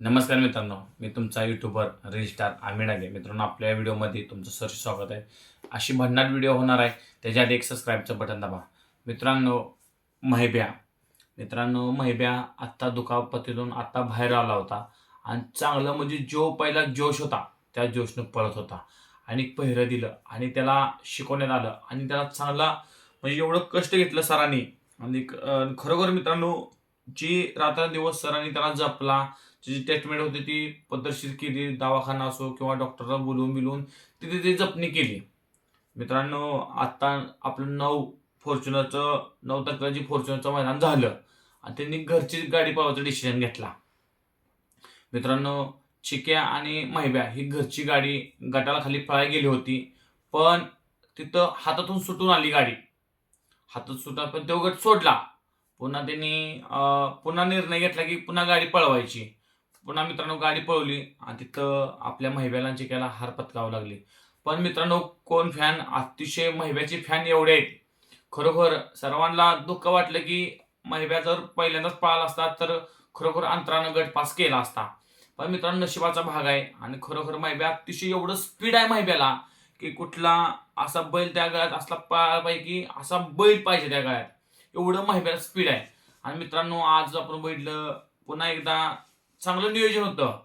नमस्कार मित्रांनो मी तुमचा युट्यूबर रील स्टार आम्ही डागे मित्रांनो आपल्या व्हिडिओमध्ये तुमचं सर स्वागत आहे. अशी भन्नाट व्हिडिओ होणार आहे त्याच्या आधी एक सबस्क्राईबचं बटन दाबा. मित्रांनो महिब्या. मित्रांनो महिब्या आत्ता दुखापतीतून आत्ता बाहेर आला होता आणि चांगलं म्हणजे जो पहिला जोश होता त्या जोशनं पळत होता. आणि पहिरं दिलं आणि त्याला शिकवण्यात आलं आणि त्याला चांगला म्हणजे एवढं कष्ट घेतलं सरांनी. आणि खरोखर मित्रांनो जी रात्रंदिवस सरांनी त्याला जपला जी ट्रीटमेंट होती ती पद्धतशीर केली दवाखाना असो किंवा डॉक्टरला बोलवून बिलवून तिथे ती जपणी केली. मित्रांनो आत्ता आपलं नऊ फॉर्च्युनरचं नऊ तारखेला फॉर्च्युनरचं मैदान झालं आणि त्यांनी घरची गाडी पळवायचा डिसिजन घेतला. मित्रांनो चिक्या आणि महिब्या ही घरची गाडी गटाला खाली पळायला गेली होती पण तिथं हातातून सुटून आली गाडी. हातात सुटा पण तो गट सोडला. पुन्हा त्यांनी पुन्हा निर्णय घेतला की पुन्हा गाडी पळवायची. पुन्हा मित्रांनो गाडी पळवली आणि तिथं आपल्या महिब्याला त्याला चिक्याला हार पत्कावं लागली. पण मित्रांनो कोण फॅन अतिशय महिब्याचे फॅन एवढे आहेत. खरोखर सर्वांना दुःख वाटलं की महिब्या जर पहिल्यांदाच पळाला असता तर खरोखर अंतरानं गट पास केला असता. पण मित्रांनो नशिबाचा भाग आहे आणि खरोखर महिब्या अतिशय एवढं स्पीड आहे महिब्याला की कुठला असा बैल त्या गळ्यात असला पळाला पाहिजे की असा बैल पाहिजे त्या गळ्यात. एवढं महिब्याला स्पीड आहे. आणि मित्रांनो आज आपण बघितलं पुन्हा एकदा चांगलं नियोजन होतं.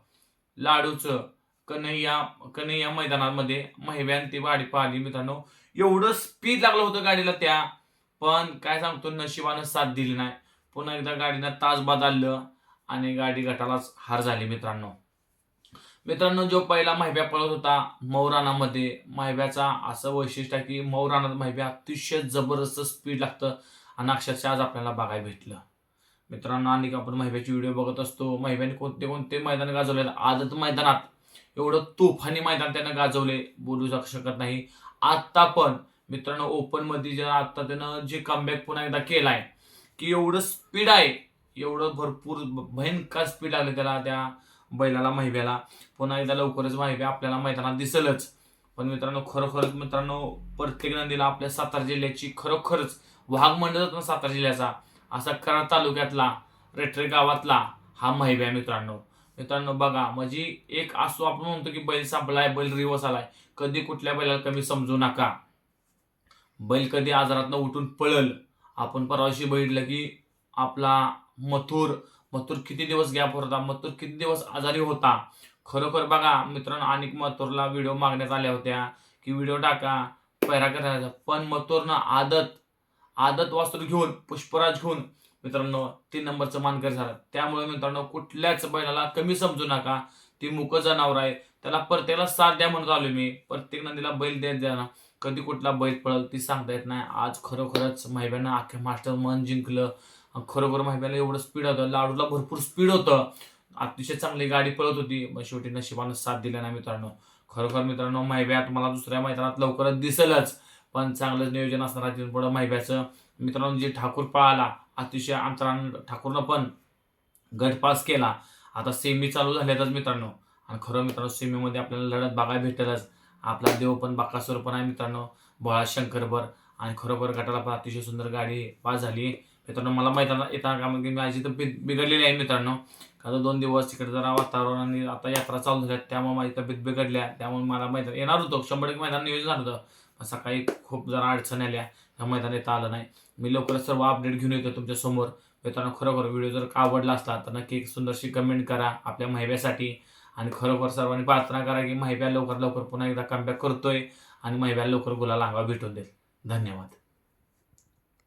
लाडूचं कन्हैया कन्हैया मैदानामध्ये महिव्यान ती गाडी पाहिली मित्रांनो. एवढं स्पीड लागलं होतं गाडीला त्या. पण काय सांगतो नशिबानं साथ दिली नाही. पुन्हा एकदा गाडीनं तास बदललं आणि गाडी गटालाच हार झाली मित्रांनो. मित्रांनो जो पहिला महिब्या पळत होता मौरानामध्ये महिब्याचा असं वैशिष्ट्य आहे की मौरानात महिब्या अतिशय जबरदस्त स्पीड लागतं. आणि अक्षरशः आज आपल्याला बघायला भेटलं. मित्रांनो आणि आपण महिब्याचे व्हिडिओ बघत असतो. महिब्याने कोणते कोणते मैदान गाजवले आदत मैदानात एवढं तुफानी मैदान त्यानं गाजवले. बोलू शक- शकत नाही. आत्ता पण मित्रांनो ओपनमध्ये जे आत्ता त्यानं जे कमबॅक पुन्हा एकदा केलाय की एवढं स्पीड आहे. एवढं भरपूर भयंकर स्पीड आलं त्याला त्या बैलाला महिब्याला पुन्हा एकदा लवकरच महिब्या आपल्याला मैदानात दिसलंच. पण मित्रांनो खरोखरच मित्रांनो प्रत्येक नंदीला आपल्या सातारा जिल्ह्याची खरोखरच वाघ म्हणलं ना सातारा जिल्ह्याचा. असा कराड तालुक्यातला रेटरे गावातला हा महिब्या मित्रांनो. मित्रांनो बघा म्हणजे एक असो आपण म्हणतो की बैल सापलाय बैल रिवर्स आलाय. कधी कुठल्या बैलाला कमी समजू नका. बैल कधी आजारातनं उठून पळल. आपण परवाशी बघितलं की आपला मथुर मथुर किती दिवस गॅप होता मथुर किती दिवस आजारी होता. खरोखर बघा मित्रांनो अनेक मथुरला व्हिडिओ मागण्यात आल्या होत्या. की व्हिडिओ टाका पैरा करायचा पण मथुरनं आदत आदत वास्त्र घेऊन पुष्पराज घेऊन मित्रांनो तीन नंबरचं मानकर झालं. त्यामुळे मित्रांनो कुठल्याच बैलाला कमी समजू नका. ती मुक जनावर आहे. त्याला प्रत्येकाला साथ द्या म्हणून आलो मी. प्रत्येक नदीला बैल देत द्या ना. कधी कुठला बैल पळल ती सांगता येत नाही. आज खरोखरच महिब्यांना अख्ख्या मास्टर मन जिंकलं. खरोखर महिब्याला एवढं स्पीड होतं. लाडूला भरपूर स्पीड होतं. अतिशय चांगली गाडी पळत होती. मग शेवटी नशिबानं साथ दिला नाही मित्रांनो. खरोखर मित्रांनो महिब्या तुम्हाला दुसऱ्या मैदानात लवकरच दिसेलच. पण चांगलं नियोजन असणार आहे तिथून पुढं महिब्याचं. मित्रांनो जे ठाकूर पळाला अतिशय अंतरानं ठाकूरनं पण गटपास केला. आता सेमी चालू झाल्यातच मित्रांनो. आणि खरं मित्रांनो सेमीमध्ये आपल्याला लढत बघायला भेटेलच. आपला देव पण बाकासूर पण आहे मित्रांनो. बोळा शंकरभर. आणि खरोखर गटाला पण अतिशय सुंदर गाडी पास झाली. मित्रांनो मला मैदानात येताना का म्हणजे माझी तब्येत बिघडलेली आहे मित्रांनो. का दोन दिवस तिकडे जरा वातावरण आणि आता यात्रा चालू झाल्या त्यामुळे माझी तब्येत बिघडल्या. त्यामुळे मला मैदान येणार होतो. शंभर टक्के मैदान नियोजन झालं होतं. सकाळी खूप जरा अडचण आल्या. ह्या मैदान येता आलं नाही. मी लवकरच सर्व अपडेट घेऊन येतो तुमच्यासमोर मित्रांनो खरोखर व्हिडिओ जर का आवडला असला तर नक्की एक सुंदरशी कमेंट करा आपल्या महिब्यासाठी. आणि खरोखर सर्वांनी प्रार्थना करा की महिब्या लवकर लवकर पुन्हा एकदा कमबॅक करतोय आणि महिब्या लवकर गुलाला हवा भेटून देईल. धन्यवाद.